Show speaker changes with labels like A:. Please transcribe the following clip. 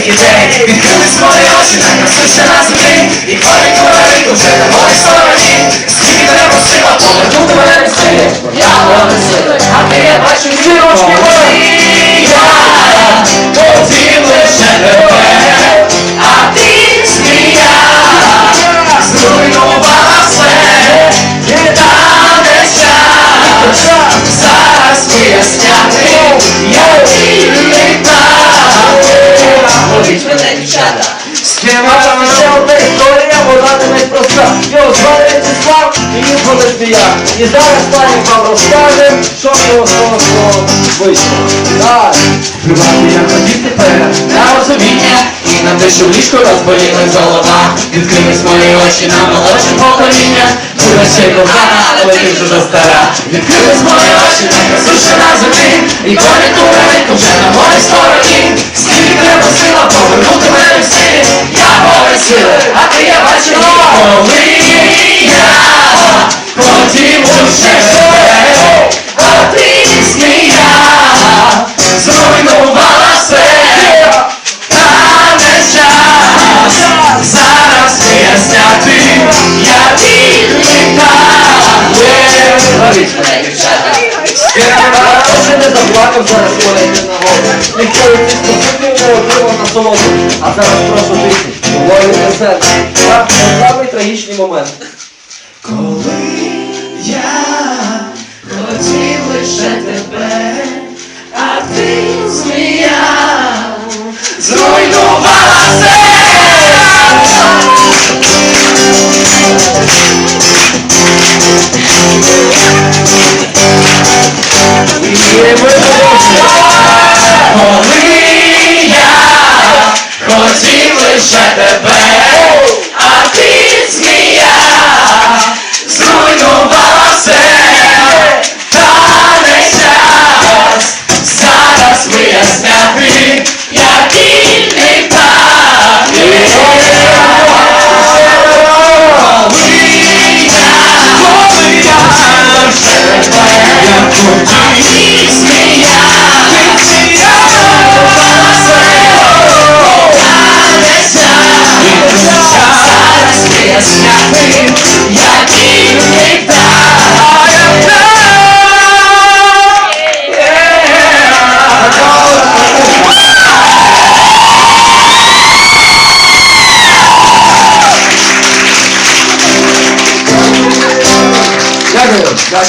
A: нових день. Відкрились мої очі, найкрасивше на землі. І ходить говорить уже на моїй стороні. Скільки треба сила повернути мене від сили. Я не сили, а ти я бачу зірочки мене, дівчата
B: Співала ще одна історія, вона не найпроста. Його звали Вячеслав, і він фотосмія. І зараз пані вам розкаже, що в нього того всього вийшло. Так.
A: Співати я хотів тепер на розуміння І на те, що в ліжку розболілась голова Відкрились мої очі на молодше покоління Була ще кохана, але ти вже застара Відкрились мої очі на красуще на землі І горить уравить вже на моїй стороні Зараз виясняти
B: Я вже не заплакав зараз маленький нагоду. Ніхто ці стосунки не отримав на солоду. А зараз прошу тихі, говорю для себе. Так, це самий трагічний момент.
A: Коли я хотів лише тебе, а ти Віримо Коли лише тебе, а ти змія зруйнувала та не час зараз виясняти, який не так. Коли я, коли я, я хотів.
B: God